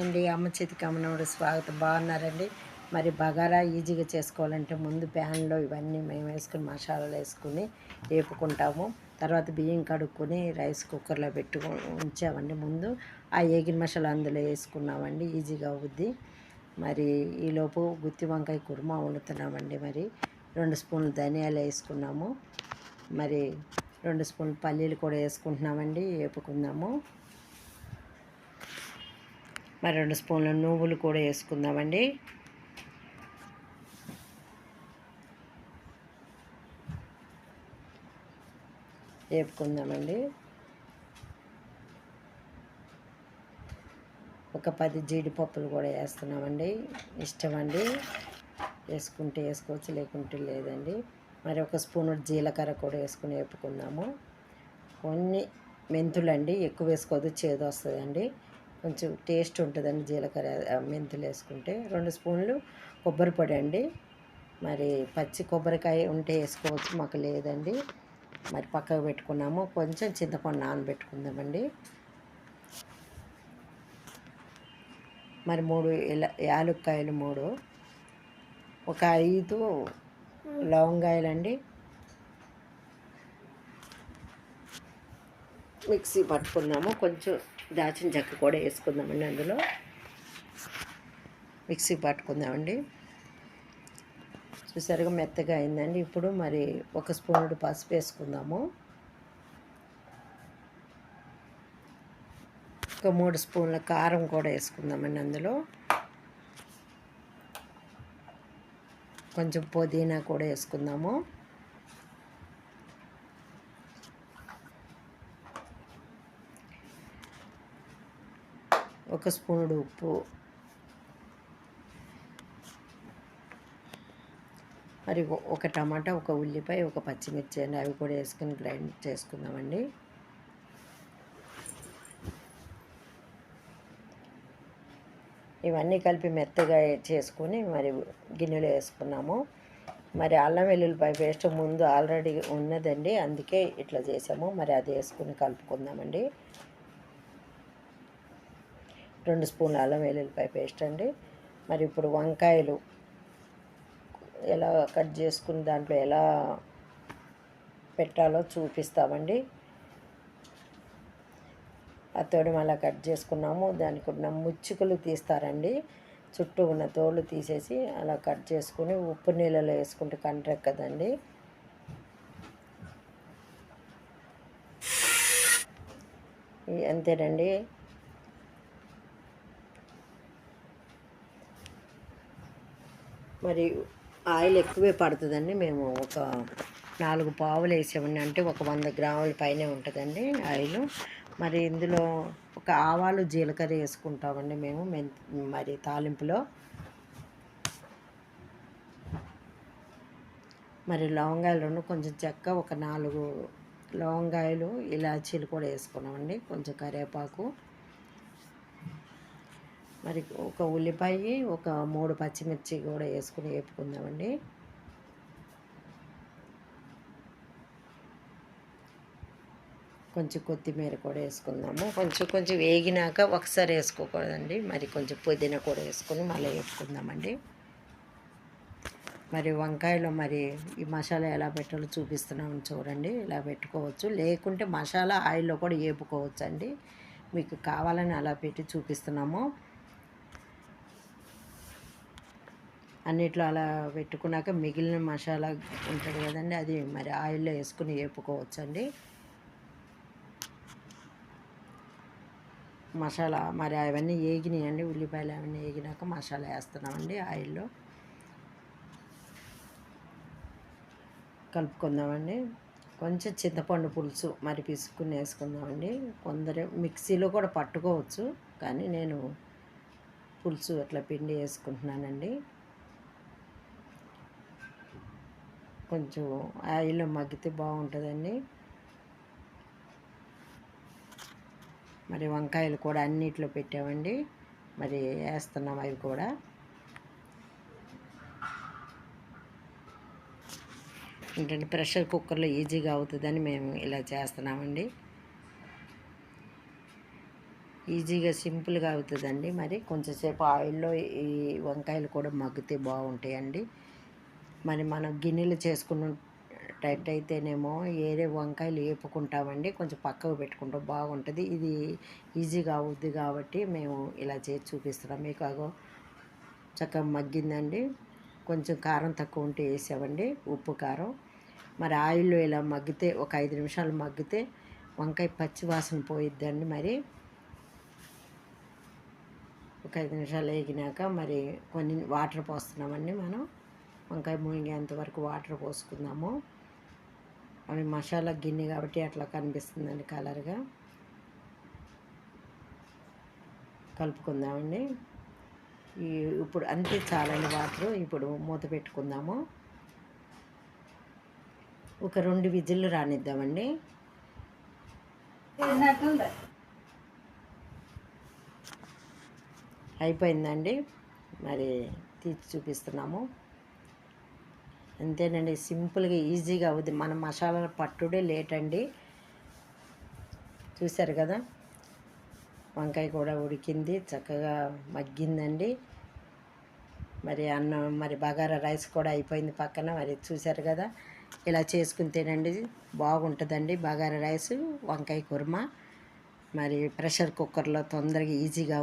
అండి అమ్మ చేతికి అమ్మనోడు స్వాగతం. బాగున్నారండి? మరి బగారా ఈజీగా చేసుకోవాలంటే ముందు ప్యాన్లో ఇవన్నీ మేము వేసుకుని మసాలాలు వేసుకుని వేపుకుంటాము. తర్వాత బియ్యం కడుక్కొని రైస్ కుక్కర్లో పెట్టుకు ఉంచామండి ముందు. ఆ ఏగిన మసాలా అందులో వేసుకున్నామండి ఈజీగా అవుద్ది. మరి ఈలోపు గుత్తి వంకాయ కుర్మా వండుతున్నామండి మరి. రెండు స్పూన్లు ధనియాలు వేసుకున్నాము. మరి రెండు స్పూన్లు పల్లీలు కూడా వేసుకుంటున్నామండి వేపుకుందాము. మరి రెండు స్పూన్ల నువ్వులు కూడా వేసుకుందామండి. వేపుకుందామండి. ఒక పది జీడిపప్పులు కూడా వేస్తున్నామండి. ఇష్టం అండి వేసుకుంటే వేసుకోవచ్చు లేకుంటే లేదండి. మరి ఒక స్పూన్ జీలకర్ర కూడా వేసుకుని వేపుకుందాము. కొన్ని మెంతులండి ఎక్కువ వేసుకోవద్దు చేదు వస్తుందండి. కొంచెం టేస్ట్ ఉంటుందండి జీలకర్ర మెంతులు వేసుకుంటే. రెండు స్పూన్లు కొబ్బరి పొడి అండి. మరి పచ్చి కొబ్బరికాయ ఉంటే వేసుకోవచ్చు మాకు లేదండి. మరి పక్కకు పెట్టుకున్నాము. కొంచెం చింతపండు నానబెట్టుకుందామండి. మరి మూడు ఇలా యాలుక్కాయలు మూడు. ఒక ఐదు లవంగాయలండి. మిక్సీ పట్టుకున్నాము. కొంచెం దాచిన చెక్క కూడా వేసుకుందామండి అందులో. మిక్సీ పట్టుకుందామండి. చూసారుగా మెత్తగా అయిందండి. ఇప్పుడు మరి ఒక స్పూన్ పసుపు వేసుకుందాము. ఒక మూడు స్పూన్ల కారం కూడా వేసుకుందామండి అందులో. కొంచెం పుదీనా కూడా వేసుకుందాము. ఒక స్పూనుడు ఉప్పు. మరి ఒక టమాటా ఒక ఉల్లిపాయ ఒక పచ్చిమిర్చి అండి అవి కూడా వేసుకొని గ్రైండ్ చేసుకుందామండి. ఇవన్నీ కలిపి మెత్తగా చేసుకొని మరి గిన్నెలో వేసుకున్నాము. మరి అల్లం వెల్లుల్లిపాయ పేస్ట్ ముందు ఆల్రెడీ ఉన్నదండి అందుకే ఇట్లా చేసాము. మరి అది వేసుకుని కలుపుకుందామండి. రెండు స్పూన్ల అల్లం వెల్లుల్లిపాయ పేస్ట్ అండి. మరి ఇప్పుడు వంకాయలు ఎలా కట్ చేసుకుని దాంట్లో ఎలా పెట్టాలో చూపిస్తామండి. ఆ తోడు అలా కట్ చేసుకున్నాము. దానికి ఉన్న ముచ్చుకలు తీస్తారండి. చుట్టూ ఉన్న తోలు తీసేసి అలా కట్ చేసుకుని ఉప్పు నీళ్ళలో వేసుకుంటే కంట్రెక్కదండి అంతేనండి. మరి ఆయిల్ ఎక్కువే పడుతుందండి. మేము ఒక నాలుగు పావులు వేసామండి. అంటే ఒక వంద గ్రాముల పైనే ఉంటుందండి ఆయిల్. మరి ఇందులో ఒక ఆవాలు జీలకర్ర వేసుకుంటామండి మేము మరి తాలింపులో. మరి లవంగాయలు రెండు కొంచెం చెక్క ఒక నాలుగు లవంగాయలు ఇలాచీలు కూడా వేసుకున్నామండి. కొంచెం కరివేపాకు. మరి ఒక ఉల్లిపాయ ఒక మూడు పచ్చిమిర్చి కూడా వేసుకుని వేపుకుందామండి. కొంచెం కొత్తిమీర కూడా వేసుకుందాము. కొంచెం కొంచెం వేగినాక ఒకసారి వేసుకోకూడదండి. మరి కొంచెం పుదీనా కూడా వేసుకొని మళ్ళీ వేపుకుందామండి. మరి వంకాయలో మరి ఈ మసాలా ఎలా పెట్టాలో చూపిస్తున్నామని చూడండి. ఇలా పెట్టుకోవచ్చు. లేకుంటే మసాలా ఆయిల్లో కూడా వేపుకోవచ్చు అండి మీకు కావాలని అలా పెట్టి చూపిస్తున్నాము. అన్నిట్లో అలా పెట్టుకున్నాక మిగిలిన మసాలా ఉంటుంది కదండి అది మరి ఆయిల్లో వేసుకుని వేపుకోవచ్చండి. మసాలా మరి అవన్నీ వేగినాయండి ఉల్లిపాయలు అవన్నీ వేగినాక మసాలా వేస్తున్నామండి ఆయిల్లో. కలుపుకుందామండి. కొంచెం చింతపండు పులుసు మరి పిసుకుని వేసుకుందామండి. కొందరు మిక్సీలో కూడా పట్టుకోవచ్చు కానీ నేను పులుసు అట్లా పిండి వేసుకుంటున్నానండి. కొంచెం ఆయిల్లో మగ్గితే బాగుంటుందండి. మరి వంకాయలు కూడా అన్నిట్లో పెట్టామండి. మరి వేస్తున్నాం అవి కూడా. ఏంటంటే ప్రెషర్ కుక్కర్లో ఈజీగా అవుతుందని మేము ఇలా చేస్తున్నామండి. ఈజీగా సింపుల్గా అవుతుందండి. మరి కొంచెంసేపు ఆయిల్లో ఈ వంకాయలు కూడా మగ్గితే బాగుంటాయండి. మరి మనం గిన్నెలు చేసుకున్నట్టయితేనేమో ఏరే వంకాయలు వేపుకుంటామండి కొంచెం పక్కకు పెట్టుకుంటాం బాగుంటుంది. ఇది ఈజీగా అవుద్ది కాబట్టి మేము ఇలా చేసి చూపిస్తున్నాం. మీకు అగో చక్కగా మగ్గిందండి. కొంచెం కారం తక్కువ ఉంటే వేసామండి. ఉప్పు కారం. మరి ఆయిల్లో ఇలా మగ్గితే ఒక ఐదు నిమిషాలు మగ్గితే వంకాయ పచ్చి వాసన పోయిద్దండి మరి. ఒక ఐదు నిమిషాలు వేగినాక మరి కొన్ని వాటర్ పోస్తున్నామండి మనం. వంకాయ మునిగేంత వరకు వాటర్ పోసుకుందాము. అవి మసాలా గిన్నె కాబట్టి అట్లా కనిపిస్తుందండి కలర్గా. కలుపుకుందామండి. ఈ ఇప్పుడు అంతే చాలండి వాటర్. ఇప్పుడు మూత పెట్టుకుందాము. ఒక రెండు విజిల్లు రానిద్దామండి. అయిపోయిందండి. మరి తీర్చి చూపిస్తున్నాము. అంతేనండి సింపుల్గా ఈజీగా అవుద్ది. మన మసాలాలు పట్టుడే లేట్ అండి చూశారు కదా? వంకాయ కూడా ఉడికింది చక్కగా మగ్గిందండి. మరి అన్నం మరి బగారా రైస్ కూడా అయిపోయింది పక్కన. మరి చూశారు కదా? ఇలా చేసుకుని తినండి బాగుంటుందండి. బగారా రైస్ వంకాయ కుర్మా. మరి ప్రెషర్ కుక్కర్లో తొందరగా ఈజీగా